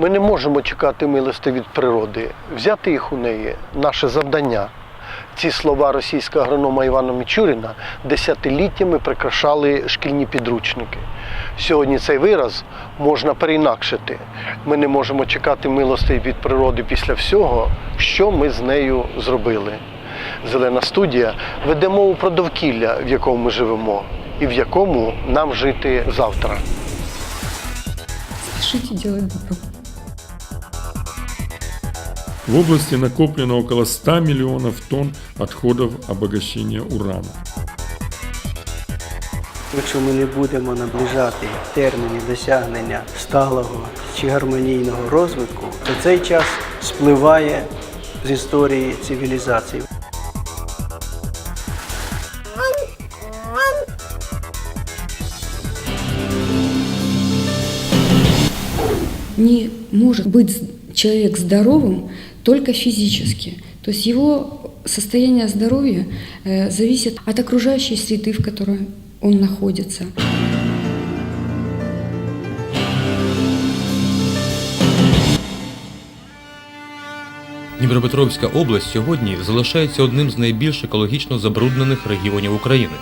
Ми не можемо чекати милости від природи. Взяти їх у неї наше завдання. Ці слова російського агронома Івана Мічуріна десятиліттями прикрашали шкільні підручники. Сьогодні цей вираз можна переінакшити. Ми не можемо чекати милостей від природи після всього, що ми з нею зробили. Зелена студія веде мову про довкілля, в якому ми живемо, і в якому нам жити завтра. Спешите делать добро. В области накоплено около 100 миллионов тонн отходов обогащения урана. Якщо ми не будемо наближати терміни досягнення сталого чи гармонійного розвитку, то цей час спливає з історії цивілізації. Не может быть з- человек здоровым только физически. То есть его состояние здоровья э, зависит от окружающей среды, в которой он находится. Дніпропетровська область сьогодні залишається одним з найбільш екологічно забруднених регіонів України.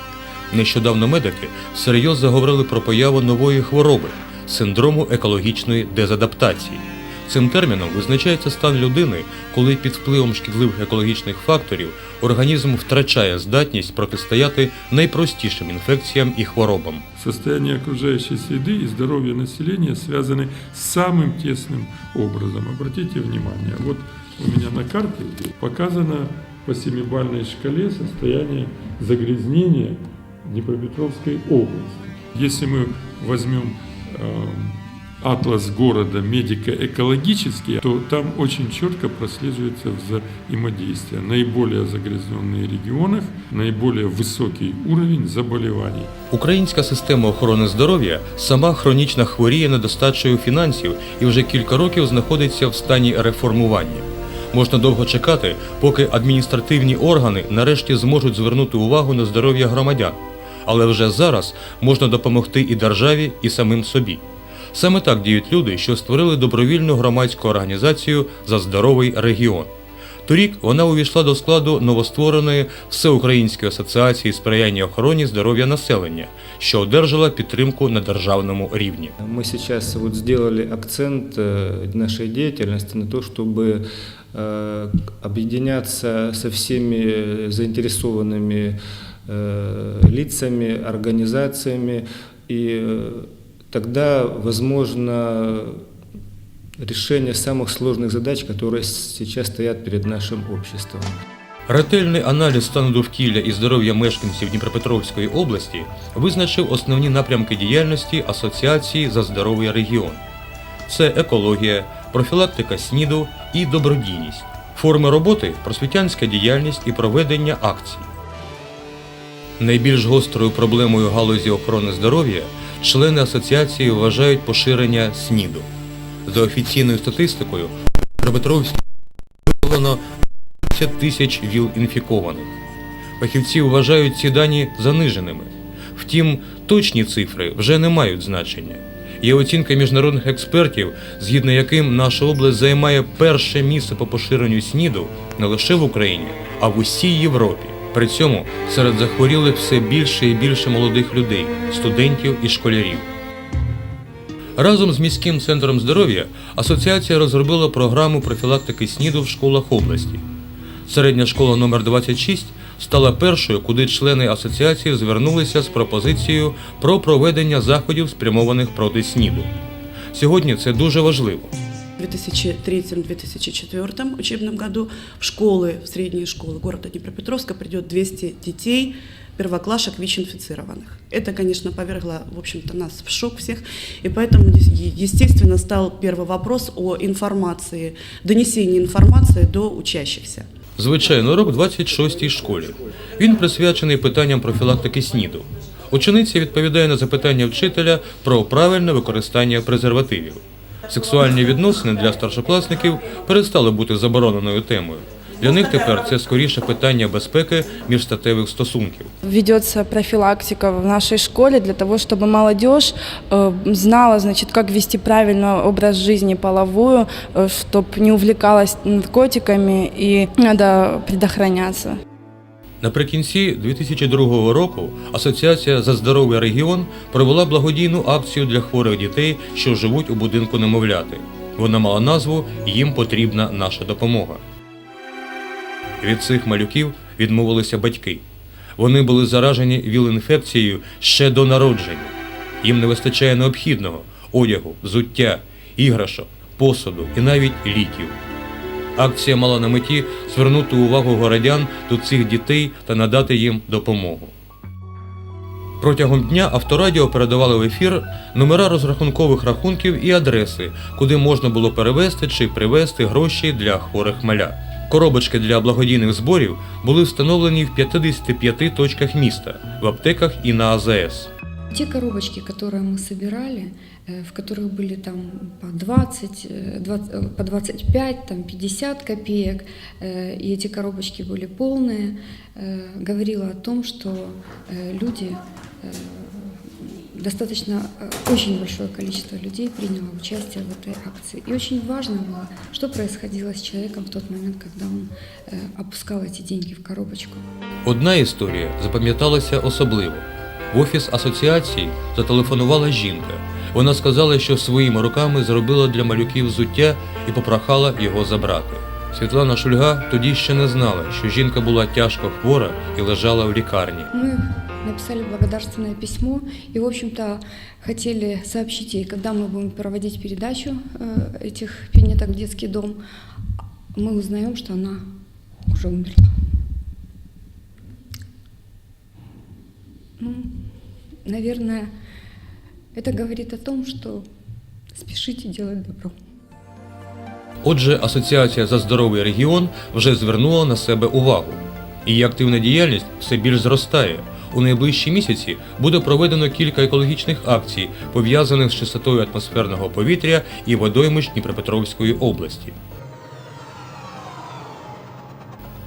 Нещодавно медики всерйоз заговорили про появу нової хвороби синдрому екологічної дезадаптації. Цим терміном визначається стан людини, коли під впливом шкідливих екологічних факторів організм втрачає здатність протистояти найпростішим інфекціям і хворобам. Состояние окружающей среды и здоровье населения связаны самым тесным образом. Обратите внимание, вот у меня на карте показано по семибалльной шкале состояние загрязнения Днепропетровской области. Если мы возьмем э, атлас города медико-экологический, то там очень четко прослеживается взаимодействие. Наиболее загрязненные регионах, наиболее высокий уровень заболеваний. Українська система охорони здоров'я сама хронічно хворіє недостачею фінансів і вже кілька років знаходиться в стані реформування. Можна довго чекати, поки адміністративні органи нарешті зможуть звернути увагу на здоров'я громадян. Але вже зараз можна допомогти і державі, і самим собі. Саме так діють люди, що створили добровільну громадську організацію за здоровий регіон. Торік вона увійшла до складу новоствореної Всеукраїнської асоціації сприяння охороні здоров'я населення, що одержала підтримку на державному рівні. Мы сейчас вот сделали акцент э, нашей деятельности на то, чтобы э, объединяться со всеми заинтересованными э, лицами, организациями, и э, тогда возможно решение самых сложных задач, которые сейчас стоят перед нашим обществом. Ретельний аналіз стану довкілля і здоров'я мешканців Дніпропетровської області визначив основні напрямки діяльності Асоціації за здоровий регіон. Це екологія, профілактика СНІДу і добродійність, форми роботи, просвітянська діяльність і проведення акцій. Найбільш гострою проблемою галузі охорони здоров'я члени асоціації вважають поширення СНІДу. За офіційною статистикою, в Дніпропетровській виявлено 10 тисяч ВІЛ інфікованих. Фахівці вважають ці дані заниженими. Втім, точні цифри вже не мають значення. Є оцінка міжнародних експертів, згідно яким наша область займає перше місце по поширенню СНІДу не лише в Україні, а в усій Європі. При цьому серед захворілих все більше і більше молодих людей, студентів і школярів. Разом з міським центром здоров'я асоціація розробила програму профілактики СНІДу в школах області. Середня школа номер 26 стала першою, куди члени асоціації звернулися з пропозицією про проведення заходів, спрямованих проти СНІДу. Сьогодні це дуже важливо. В 2003-2004 учебном году в школы, в средние школы города Днепропетровска придет 200 детей, первоклашек ВИЧ-инфицированных. Это, конечно, повергло, в общем-то, нас в шок всех, и поэтому, е- естественно, стал первый вопрос о информации, донесении информации до учащихся. Звичайно, урок в 26-й школі. Він присвячений питанням профілактики СНІДу. Учениця відповідає на запитання вчителя про правильне використання презервативів. Сексуальні відносини для старшокласників перестали бути забороненою темою. Для них тепер це скоріше питання безпеки міжстатевих стосунків. Ведется профилактика в нашей школе для того, чтобы молодежь э, знала, значит, как вести правильно образ жизни половую, чтобы не увлекалась наркотиками и надо предохраняться. Наприкінці 2002 року Асоціація за здоровий регіон провела благодійну акцію для хворих дітей, що живуть у будинку немовляти. Вона мала назву Їм потрібна наша допомога. Від цих малюків відмовилися батьки. Вони були заражені віл-інфекцією ще до народження. Їм не вистачає необхідного одягу, взуття, іграшок, посуду і навіть ліків. Акція мала на меті звернути увагу городян до цих дітей та надати їм допомогу. Протягом дня авторадіо передавали в ефір номера розрахункових рахунків і адреси, куди можна було перевезти чи привезти гроші для хворих маля. Коробочки для благодійних зборів були встановлені в 55 точках міста, в аптеках і на АЗС. Те коробочки, которые мы собирали, э, в которых были там по 20, э, 20, э, по 25, там 50 копеек, э, и эти коробочки были полные, э, говорило о том, что э, люди, э, достаточно, э, очень большое количество людей приняло участие в этой акции. И очень важно было, что происходило с человеком в тот момент, когда он э, опускал эти деньги в коробочку. Одна історія запам'яталася особливо. В офіс асоціації зателефонувала жінка. Вона сказала, що своїми руками зробила для малюків взуття і попрохала його забрати. Світлана Шульга тоді ще не знала, що жінка була тяжко хвора і лежала в лікарні. Мы написали благодарственное письмо и, в общем-то, хотели сообщить ей, когда мы будем проводить передачу э, этих пинеток в детский дом, мы узнаем, что она уже умерла. Ну, наверное, это говорит о том, что спешите делать добро. Отже, Асоціація за здоровий регіон вже звернула на себе увагу. Її активна діяльність все більш зростає. У найближчі місяці буде проведено кілька екологічних акцій, пов'язаних з чистотою атмосферного повітря і водоймищ Дніпропетровської області.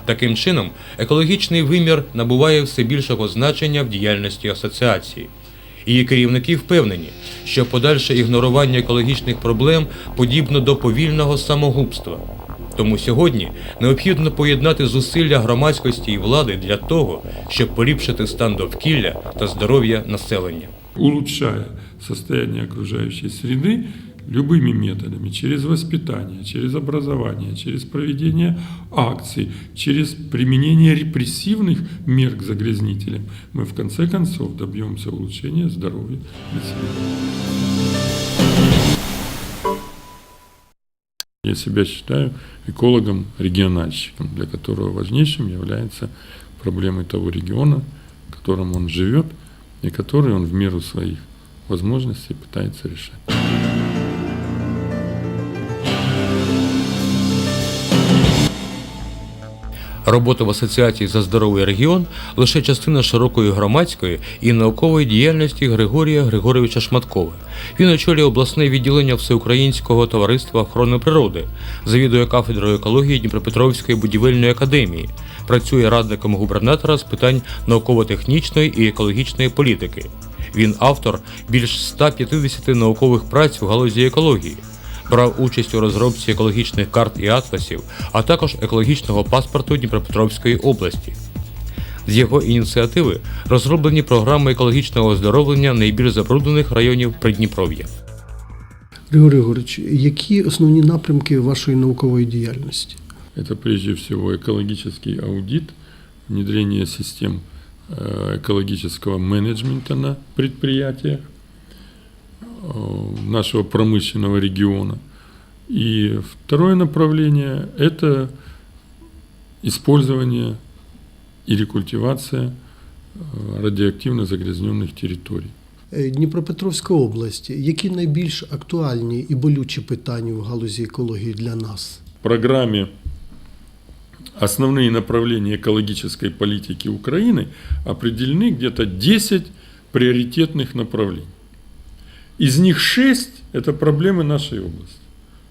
Таким чином, екологічний вимір набуває все більшого значення в діяльності асоціації. Її керівники впевнені, що подальше ігнорування екологічних проблем подібно до повільного самогубства. Тому сьогодні необхідно поєднати зусилля громадськості і влади для того, щоб поліпшити стан довкілля та здоров'я населення. улучшая состояние окружающей среды любыми методами, через воспитание, через образование, через проведение акций, через применение репрессивных мер к загрязнителям, мы в конце концов добьемся улучшения здоровья населения. Я себя считаю экологом-региональщиком, для которого важнейшим является проблемой того региона, в котором он живет, и который он в меру своих возможностей пытается решать. Робота в Асоціації за здоровий регіон лише частина широкої громадської і наукової діяльності Григорія Григоровича Шматкова. Він очолює обласне відділення Всеукраїнського товариства охорони природи, завідує кафедрою екології Дніпропетровської будівельної академії, працює радником губернатора з питань науково-технічної і екологічної політики. Він автор більш 150 наукових праць в галузі екології брав участь у розробці екологічних карт і атласів, а також екологічного паспорту Дніпропетровської області. З його ініціативи розроблені програми екологічного оздоровлення найбільш забруднених районів Придніпров'я. Григорій Григорович, які основні напрямки вашої наукової діяльності? Это прежде всего экологический аудит, внедрение систем э, экологического менеджмента на предприятиях э, нашего промышленного региона. И второе направление – это использование и рекультивация э, радиоактивно загрязненных территорий. Е, Дніпропетровська область. Які найбільш актуальні і болючі питання в галузі екології для нас? В программе основные направления экологической политики Украины определены где-то 10 приоритетных направлений. Из них 6 – это проблемы нашей области.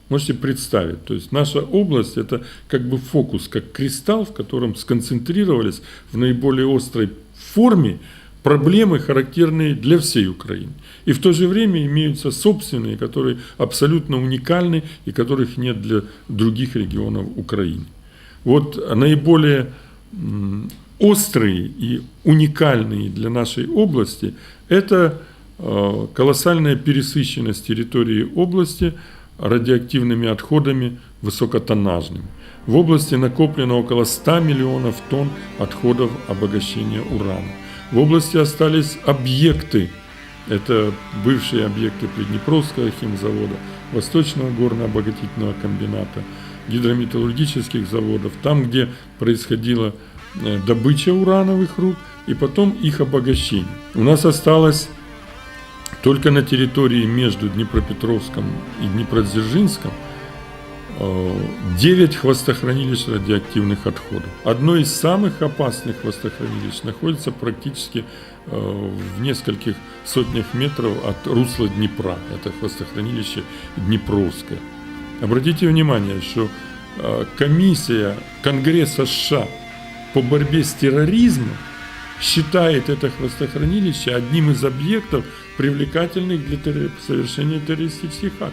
Можете представить, то есть наша область это как бы фокус, как кристалл, в котором сконцентрировались в наиболее острой форме проблемы, характерные для всей Украины. И в то же время имеются собственные, которые абсолютно уникальны и которых нет для других регионов Украины. Вот наиболее острые и уникальные для нашей области – это колоссальная пересыщенность территории области радиоактивными отходами высокотоннажными. В области накоплено около 100 миллионов тонн отходов обогащения урана. В области остались объекты, это бывшие объекты Приднепровского химзавода, Восточного горно-обогатительного комбината, гидрометаллургических заводов, там, где происходила э, добыча урановых руд и потом их обогащение. У нас осталось только на территории между Днепропетровском и Днепродзержинском 9 хвостохранилищ радиоактивных отходов. Одно из самых опасных хвостохранилищ находится практически э, в нескольких сотнях метров от русла Днепра. Это хвостохранилище Днепровское. Обратите внимание, что э, комиссия Конгресса США по борьбе с терроризмом считает это хвостохранилище одним из объектов, привлекательных для терро- совершения террористических актов.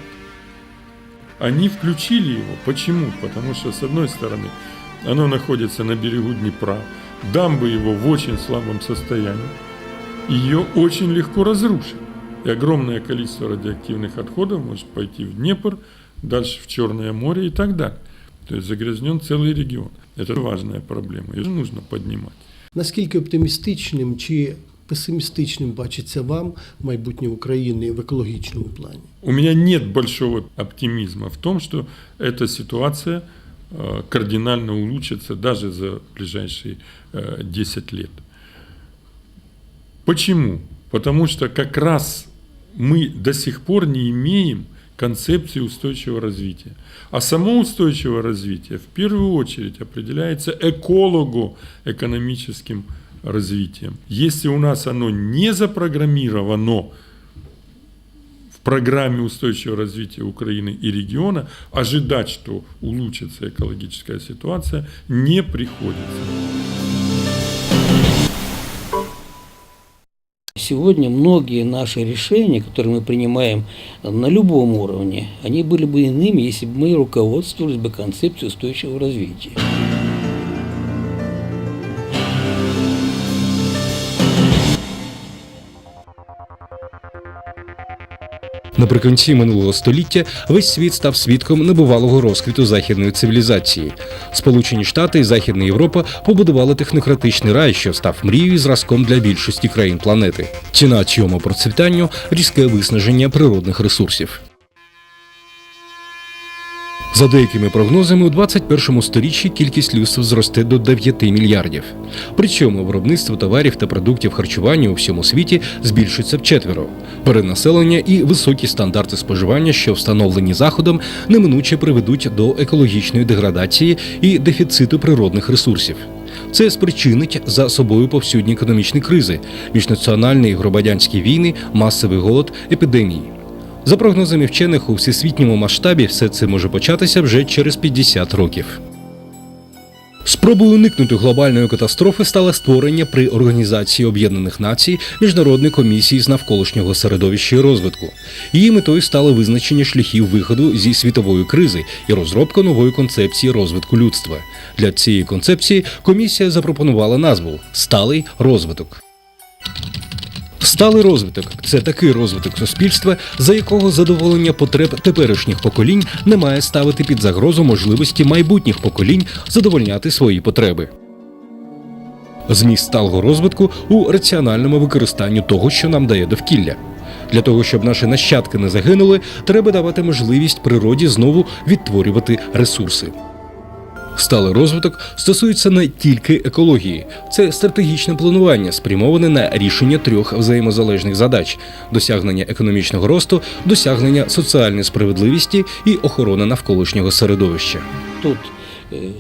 Они включили его. Почему? Потому что, с одной стороны, оно находится на берегу Днепра, дамбы его в очень слабом состоянии, ее очень легко разрушить. И огромное количество радиоактивных отходов может пойти в Днепр, дальше в Черное море и так далее. То есть загрязнен целый регион. Это важная проблема, ее нужно поднимать. Наскільки оптимістичним чи песимістичним бачиться вам майбутнє України в екологічному плані? У меня нет большого оптимизма в том, что эта ситуация э, кардинально улучшится даже за ближайшие э, 10 лет. Почему? Потому что как раз мы до сих пор не имеем концепции устойчивого развития. А само устойчивое развитие в первую очередь определяется эколого-экономическим развитием. Если у нас оно не запрограммировано в программе устойчивого развития Украины и региона, ожидать, что улучшится экологическая ситуация, не приходится. Сегодня многие наши решения, которые мы принимаем на любом уровне, они были бы иными, если бы мы руководствовались бы концепцией устойчивого развития. Наприкінці минулого століття весь світ став свідком небувалого розквіту західної цивілізації. Сполучені Штати і Західна Європа побудували технократичний рай, що став мрією і зразком для більшості країн планети. Ціна цьому процвітанню різке виснаження природних ресурсів. За деякими прогнозами, у 21 сторіччі кількість людства зросте до 9 мільярдів. Причому виробництво товарів та продуктів харчування у всьому світі збільшиться вчетверо. Перенаселення і високі стандарти споживання, що встановлені заходом, неминуче приведуть до екологічної деградації і дефіциту природних ресурсів. Це спричинить за собою повсюдні економічні кризи, міжнаціональні і громадянські війни, масовий голод, епідемії. За прогнозами вчених, у всесвітньому масштабі все це може початися вже через 50 років. Спробою уникнути глобальної катастрофи стало створення при Організації Об'єднаних Націй Міжнародної комісії з навколишнього середовища і розвитку. Її метою стало визначення шляхів виходу зі світової кризи і розробка нової концепції розвитку людства. Для цієї концепції комісія запропонувала назву Сталий розвиток. Сталий розвиток це такий розвиток суспільства, за якого задоволення потреб теперішніх поколінь не має ставити під загрозу можливості майбутніх поколінь задовольняти свої потреби. Зміст сталого розвитку у раціональному використанні того, що нам дає довкілля. Для того, щоб наші нащадки не загинули, треба давати можливість природі знову відтворювати ресурси. Сталий розвиток стосується не тільки екології, це стратегічне планування, спрямоване на рішення трьох взаємозалежних задач: досягнення економічного росту, досягнення соціальної справедливості і охорона навколишнього середовища. Тут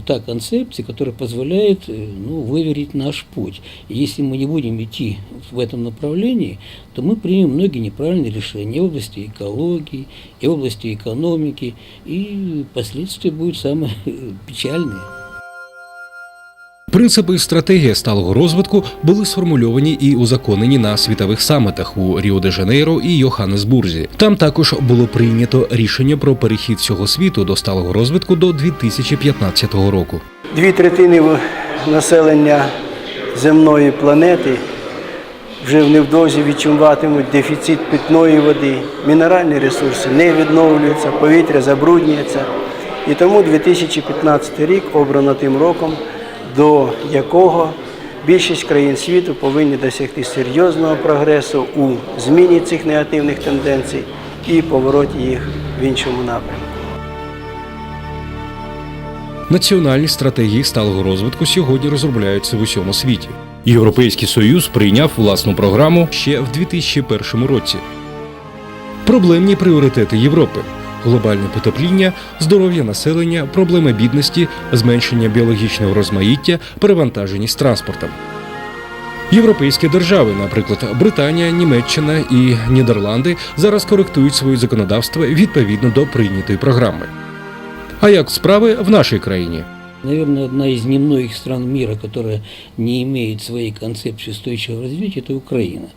та концепция, которая позволяет э, ну, выверить наш путь. И если мы не будем идти в этом направлении, то мы примем многие неправильные решения и в области экологии, и в области экономики, и последствия будут самые э, печальные. Принципи і стратегія сталого розвитку були сформульовані і узаконені на світових самітах у Ріо-де-Жанейро і Йоханнесбурзі. Там також було прийнято рішення про перехід всього світу до сталого розвитку до 2015 року. Дві третини населення земної планети вже невдовзі відчуватимуть дефіцит питної води, мінеральні ресурси не відновлюються, повітря забруднюється. І тому 2015 рік обрано тим роком, до якого більшість країн світу повинні досягти серйозного прогресу у зміні цих негативних тенденцій і повороті їх в іншому напрямку. Національні стратегії сталого розвитку сьогодні розробляються в усьому світі. Європейський Союз прийняв власну програму ще в 2001 році. Проблемні пріоритети Європи: глобальне потепління, здоров'я населення, проблеми бідності, зменшення біологічного розмаїття, перевантаженість транспортом. Європейські держави, наприклад, Британія, Німеччина і Нідерланди, зараз коректують своє законодавство відповідно до прийнятої програми. А як справи в нашій країні? Наверное, одна из немногих стран мира, которая не имеет своей концепции устойчивого развития, это Украина.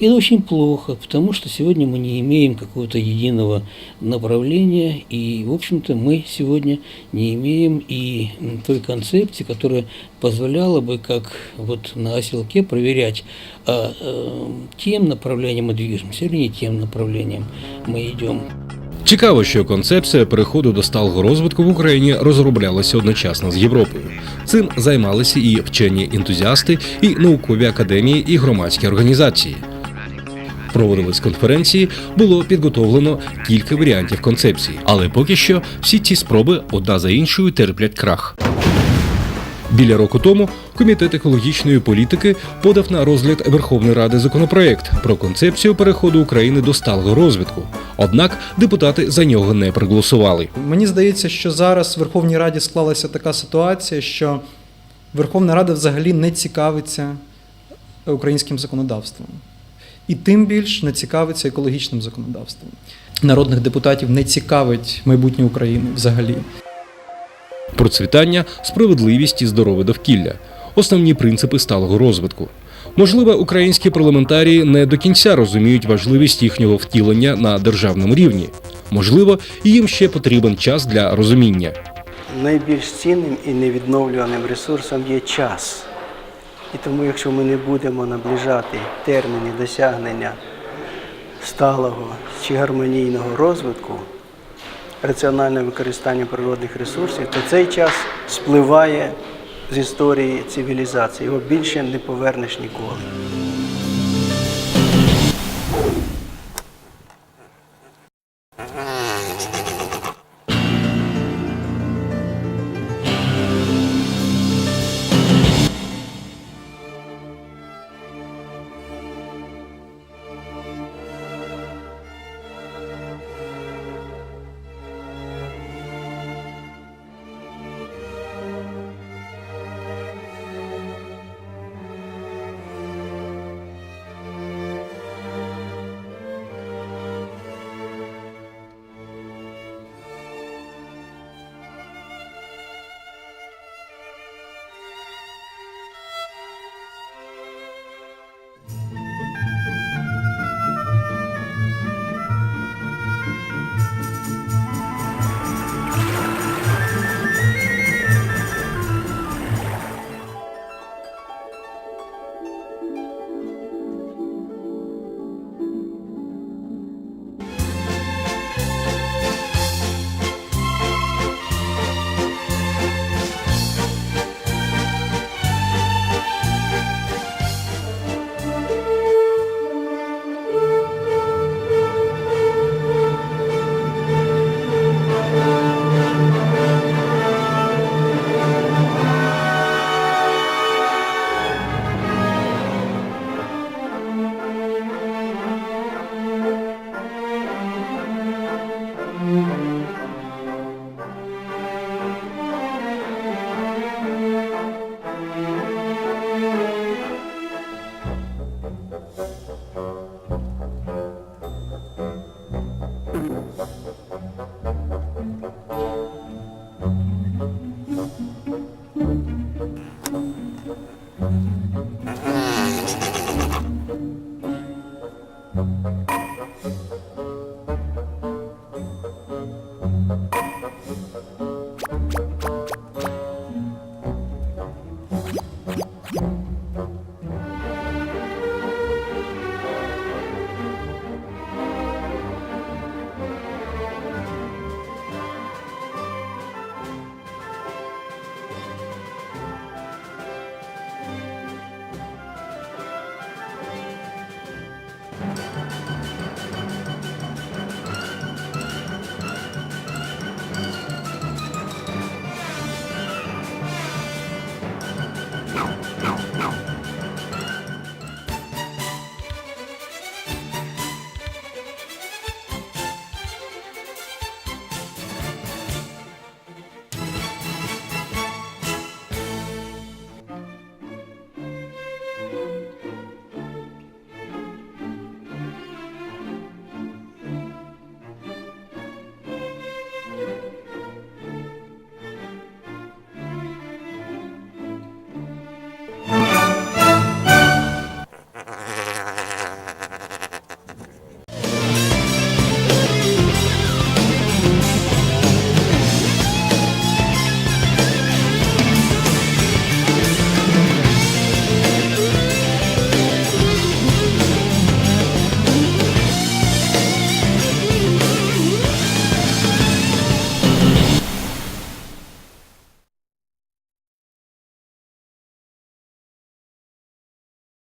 И это очень плохо, потому что сегодня мы не имеем какого-то единого направления, и, в общем-то, мы сегодня не имеем и м, той концепции, которая позволяла бы, как вот на оселке, проверять, а, э, тем направлением мы движемся или не тем направлением мы идем. Цікаво, що концепція переходу до сталого розвитку в Україні розроблялася одночасно з Європою. Цим займалися і вчені ентузіасти, і наукові академії, і громадські організації. Проводились конференції, було підготовлено кілька варіантів концепції, але поки що всі ці спроби одна за іншою терплять крах. Біля року тому комітет екологічної політики подав на розгляд Верховної Ради законопроект про концепцію переходу України до сталого розвитку. Однак депутати за нього не проголосували. Мені здається, що зараз в Верховній Раді склалася така ситуація, що Верховна Рада взагалі не цікавиться українським законодавством. І тим більш не цікавиться екологічним законодавством. Народних депутатів не цікавить майбутнє України взагалі. Процвітання, справедливість і здорове довкілля основні принципи сталого розвитку. Можливо, українські парламентарії не до кінця розуміють важливість їхнього втілення на державному рівні. Можливо, їм ще потрібен час для розуміння. Найбільш цінним і невідновлюваним ресурсом є час. І тому, якщо ми не будемо наближати терміни досягнення сталого чи гармонійного розвитку, раціональне використання природних ресурсів, то цей час спливає з історії цивілізації. Його більше не повернеш ніколи.